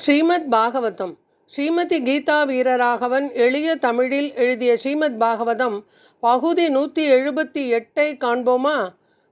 ஸ்ரீமத் பாகவதம். ஸ்ரீமதி கீதா வீரராகவன் எளிய தமிழில் எழுதிய ஸ்ரீமத் பாகவதம் பகுதி நூற்றி எழுபத்தி எட்டை காண்போமா?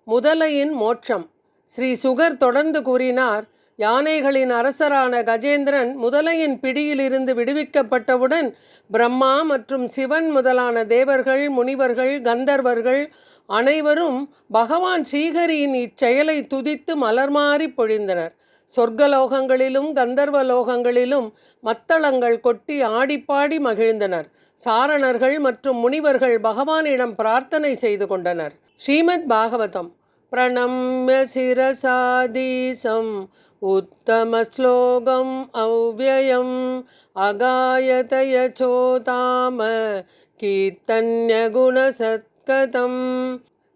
முதலையின் மோட்சம். ஸ்ரீ சுகர் தொடர்ந்து கூறினார் யானைகளின் அரசரான கஜேந்திரன் முதலையின் பிடியிலிருந்து விடுவிக்கப்பட்டவுடன் பிரம்மா மற்றும் சிவன் முதலான தேவர்கள் முனிவர்கள் கந்தர்வர்கள் அனைவரும் பகவான் ஸ்ரீஹரியின் இச்செயலை துதித்து மலர்மாறி பொழிந்தனர். சொர்க்கலோகங்களிலும் கந்தர்வ லோகங்களிலும் மத்தளங்கள் கொட்டி ஆடிப்பாடி மகிழ்ந்தனர். சாரணர்கள் மற்றும் முனிவர்கள் பகவானிடம் பிரார்த்தனை செய்து கொண்டனர். ஸ்ரீமத் பாகவதம். பிரணம்ய சிரசாதீசம். உத்தம ஸ்லோகம் அவ்யயம் அகாயதய சோதாம கீர்த்தன்ய குணசத்கதம்.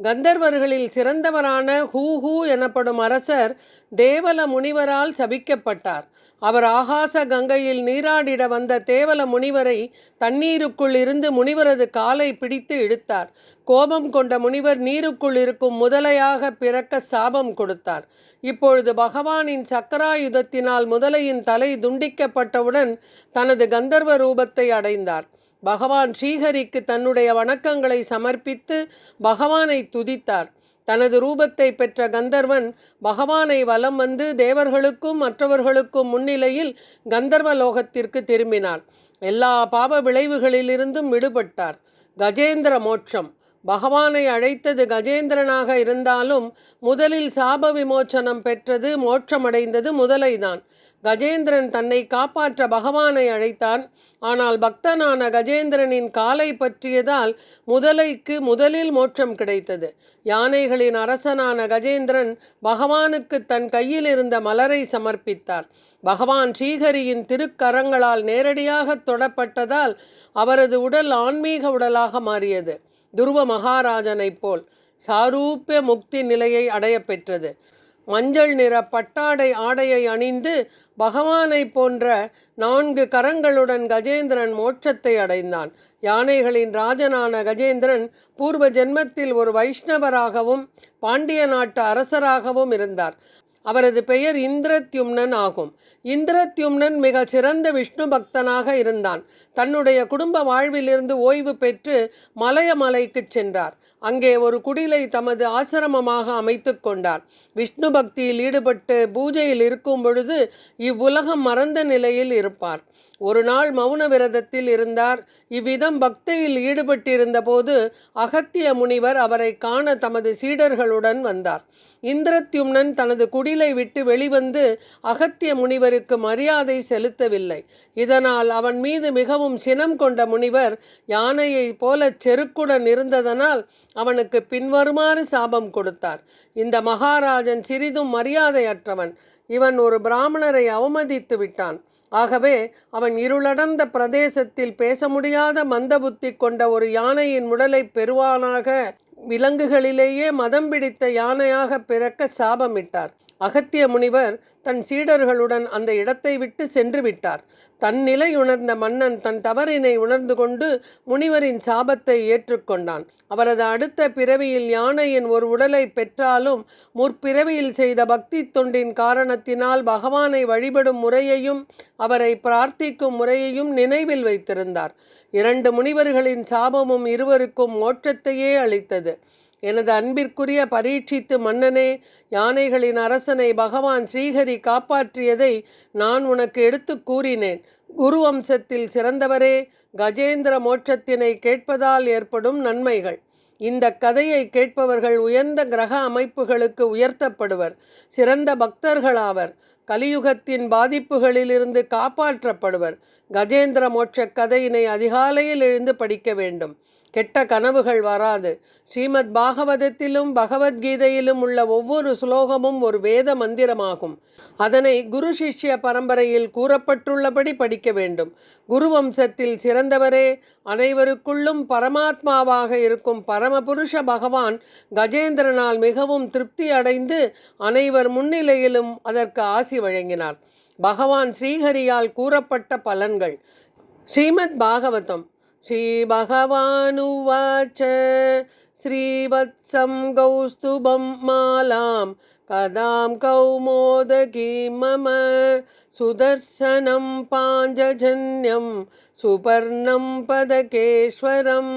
கந்தர்வர்களில் சிறந்தவரான ஹூ ஹூ எனப்படும் அரசர் தேவல முனிவரால் சபிக்கப்பட்டார். அவர் ஆகாச கங்கையில் நீராடிட வந்த தேவல முனிவரை தண்ணீருக்குள் இருந்து முனிவரது காலை பிடித்து இழுத்தார். கோபம் கொண்ட முனிவர் நீருக்குள் இருக்கும் முதலையாக பிறக்க சாபம் கொடுத்தார். இப்பொழுது பகவானின் சக்கராயுதத்தினால் முதலையின் தலை துண்டிக்கப்பட்டவுடன் தனது கந்தர்வ ரூபத்தை அடைந்தார். பகவான் ஸ்ரீஹரிக்கு தன்னுடைய வணக்கங்களை சமர்ப்பித்து பகவானை துதித்தார். தனது ரூபத்தை பெற்ற கந்தர்வன் பகவானை வலம் வந்து தேவர்களுக்கும் மற்றவர்களுக்கும் முன்னிலையில் கந்தர்வ லோகத்திற்கு திரும்பினார். எல்லா பாவ விளைவுகளிலிருந்தும் விடுபட்டார். கஜேந்திர மோட்சம். பகவானை அழைத்தது கஜேந்திரனாக இருந்தாலும் முதலில் சாப விமோச்சனம் பெற்றது மோட்சமடைந்தது முதலைதான். கஜேந்திரன் தன்னை காப்பாற்ற பகவானை அழைத்தான். ஆனால் பக்தனான கஜேந்திரனின் காலை பற்றியதால் முதலைக்கு முதலில் மோட்சம் கிடைத்தது. யானைகளின் அரசனான கஜேந்திரன் பகவானுக்கு தன் கையில் இருந்த மலரை சமர்ப்பித்தார். பகவான் ஸ்ரீஹரியின் திருக்கரங்களால் நேரடியாக தொடப்பட்டதால் அவரது உடல் ஆன்மீக உடலாக மாறியது. துருவ மகாராஜனைப் போல் சாரூப்பிய முக்தி நிலையை அடைய பெற்றது. மஞ்சள் நிற பட்டாடை ஆடையை அணிந்து பகவானை போன்ற நான்கு கரங்களுடன் கஜேந்திரன் மோட்சத்தை அடைந்தான். யானைகளின் ராஜனான கஜேந்திரன் பூர்வ ஜென்மத்தில் ஒரு வைஷ்ணவராகவும் பாண்டிய நாட்டு அரசராகவும் இருந்தார். அவரது பெயர் இந்திரத்யும்னன் ஆகும். இந்திரத்யும்னன் மிக சிறந்த விஷ்ணு பக்தனாக இருந்தான். தன்னுடைய குடும்ப வாழ்விலிருந்து ஓய்வு பெற்று மலையமலைக்கு சென்றார். அங்கே ஒரு குடிலை தமது ஆசிரமமாக அமைத்து கொண்டார். விஷ்ணு பக்தியில் ஈடுபட்டு பூஜையில் இருக்கும் பொழுது இவ்வுலகம் மறந்த நிலையில் இருப்பார். ஒரு நாள் மௌன விரதத்தில் இருந்தார். இவ்விதம் பக்தியில் ஈடுபட்டிருந்த போது அகத்திய முனிவர் அவரை காண தமது சீடர்களுடன் வந்தார். இந்திரத்யும்னன் தனது குடிலை விட்டு வெளிவந்து அகத்திய முனிவருக்கு மரியாதை செலுத்தவில்லை. இதனால் அவன் மீது மிகவும் சினம் கொண்ட முனிவர் யானையைப் போல செருக்குடன் இருந்ததனால் அவனுக்கு பின்வருமாறு சாபம் கொடுத்தார். இந்த மகாராஜன் சிறிதும் மரியாதையற்றவன். இவன் ஒரு பிராமணரை அவமதித்து விட்டான். ஆகவே அவன் இருளடர்ந்த பிரதேசத்தில் பேச முடியாத மந்தபுத்தி கொண்ட ஒரு யானையின் உடலை பெறுவானாக. விலங்குகளிலேயே மதம் பிடித்த யானையாக பிறக்க சாபமிட்டார். அகத்திய முனிவர் தன் சீடர்களுடன் அந்த இடத்தை விட்டு சென்று விட்டார். தன் நிலை உணர்ந்த மன்னன் தன் தவறினை உணர்ந்து கொண்டு முனிவரின் சாபத்தை ஏற்றுக்கொண்டான். அவரது அடுத்த பிறவியில் யானையின் ஒரு உடலை பெற்றாலும் முற்பிறவியில் செய்த பக்தி தொண்டின் காரணத்தினால் பகவானை வழிபடும் முறையையும் அவரை பிரார்த்திக்கும் முறையையும் நினைவில் வைத்திருந்தார். இரண்டு முனிவர்களின் சாபமும் இருவருக்கும் மோட்சத்தையே அளித்தது. எனது அன்பிற்குரிய பரீட்சித்து மன்னனே யானைகளின் அரசனை பகவான் ஸ்ரீஹரி காப்பாற்றியதை நான் உனக்கு எடுத்து கூறினேன். குரு வம்சத்தில் சிறந்தவரே கஜேந்திர மோட்சத்தினை கேட்பதால் ஏற்படும் நன்மைகள். இந்த கதையை கேட்பவர்கள் உயர்ந்த கிரக அமைப்புகளுக்கு உயர்த்தப்படுவர். சிறந்த பக்தர்களாவர். கலியுகத்தின் பாதிப்புகளிலிருந்து காப்பாற்றப்படுவர். கஜேந்திர மோட்ச கதையினை அதிகாலையில் எழுந்து படிக்க வேண்டும். கெட்ட கனவுகள் வராது. ஸ்ரீமத் பாகவதத்திலும் பகவத்கீதையிலும் உள்ள ஒவ்வொரு ஸ்லோகமும் ஒரு வேத மந்திரமாகும். அதனை குரு சிஷ்ய பரம்பரையில் கூறப்பட்டுள்ளபடி படிக்க வேண்டும். குருவம்சத்தில் சிறந்தவரே அனைவருக்குள்ளும் பரமாத்மாவாக இருக்கும் பரமபுருஷ பகவான் கஜேந்திரனால் மிகவும் திருப்தி அடைந்து அனைவர் முன்னிலையிலும் அதற்கு ஆசி வழங்கினார். பகவான் ஸ்ரீஹரியால் கூறப்பட்ட பலன்கள். ஸ்ரீமத் பாகவதம். श्रीभगवानुवाच श्रीवत्सं कौस्तुभं मालां कदां कौमोदकी मम सुदर्शनं पाञ्जजन्यं சுபர்ணம் பதகேஸ்வரம்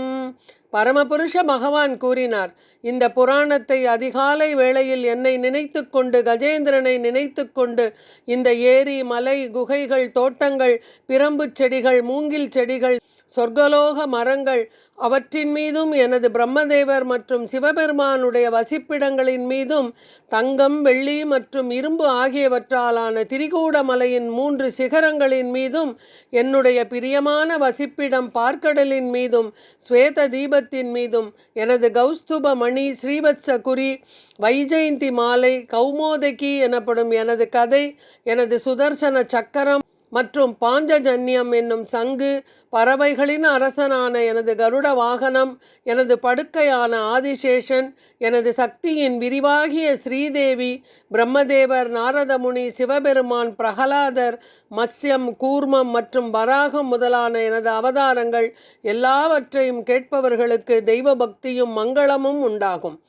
பரமபுருஷ பகவான் கூறினார் இந்த புராணத்தை அதிகாலை வேளையில் என்னை நினைத்து கொண்டு கஜேந்திரனை நினைத்து கொண்டு இந்த ஏரி மலை குகைகள் தோட்டங்கள் பிரம்புச் செடிகள் மூங்கில் செடிகள் சொர்க்கலோக மரங்கள் அவற்றின் மீதும் எனது பிரம்மதேவர் மற்றும் சிவபெருமானுடைய வசிப்பிடங்களின் மீதும் தங்கம் வெள்ளி மற்றும் இரும்பு ஆகியவற்றாலான திரிகூடமலையின் மூன்று சிகரங்களின் மீதும் என்னுடைய பிரியமான வசிப்பிடம் பார்க்கடலின் மீதும் ஸ்வேத தீபத்தின் மீதும் எனது கௌஸ்துப மணி ஸ்ரீவத்ச குறி வைஜெயந்தி மாலை கௌமோதகி எனப்படும் எனது கதை எனது சுதர்சன சக்கரம் மற்றும் பாஞ்சஜன்யம் என்னும் சங்கு பறவைகளின் அரசனான எனது கருட வாகனம் எனது படுக்கையான ஆதிசேஷன் எனது சக்தியின் விரிவாகிய ஸ்ரீதேவி பிரம்மதேவர் நாரதமுனி சிவபெருமான் பிரகலாதர் மத்ஸ்யம் கூர்மம் மற்றும் வராகம் முதலான எனது அவதாரங்கள் எல்லாவற்றையும் கேட்பவர்களுக்கு தெய்வ பக்தியும் மங்களமும் உண்டாகும்.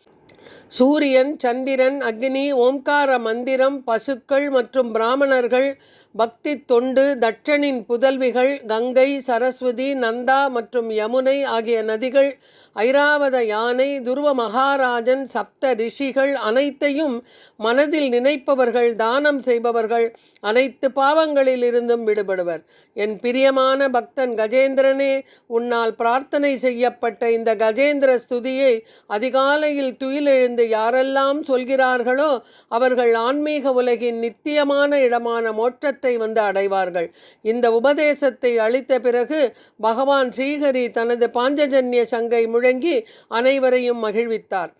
சூரியன் சந்திரன் அக்னி ஓம்கார மந்திரம் பசுக்கள் மற்றும் பிராமணர்கள் பக்தி தொண்டு தட்சனின் புதல்விகள் கங்கை சரஸ்வதி நந்தா மற்றும் யமுனை ஆகிய நதிகள் ஐராவத யானை துருவ மகாராஜன் சப்த ரிஷிகள் அனைத்தையும் மனதில் நினைப்பவர்கள் தானம் செய்பவர்கள் அனைத்து பாவங்களில் இருந்தும் விடுபடுவர். என் பிரியமான பக்தன் கஜேந்திரனே உன்னால் பிரார்த்தனை செய்யப்பட்ட இந்த கஜேந்திர ஸ்துதியை அதிகாலையில் துயிலெழுந்து யாரெல்லாம் சொல்கிறார்களோ அவர்கள் ஆன்மீக உலகின் நித்தியமான இடமான மோட்சத்தை வந்து அடைவார்கள். இந்த உபதேசத்தை அளித்த பிறகு பகவான் ஸ்ரீஹரி தனது பாஞ்சஜன்ய சங்கை முழங்கி அனைவரையும் மகிழ்வித்தார்.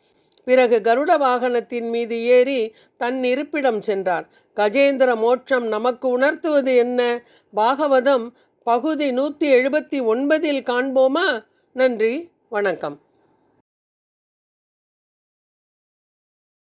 பிறகு கருட வாகனத்தின் மீது ஏறி தன் இருப்பிடம் சென்றார். கஜேந்திர மோட்சம் நமக்கு உணர்த்துவது என்ன? பாகவதம் பகுதி நூற்றி எழுபத்தி ஒன்பதில் காண்போமா? நன்றி வணக்கம்.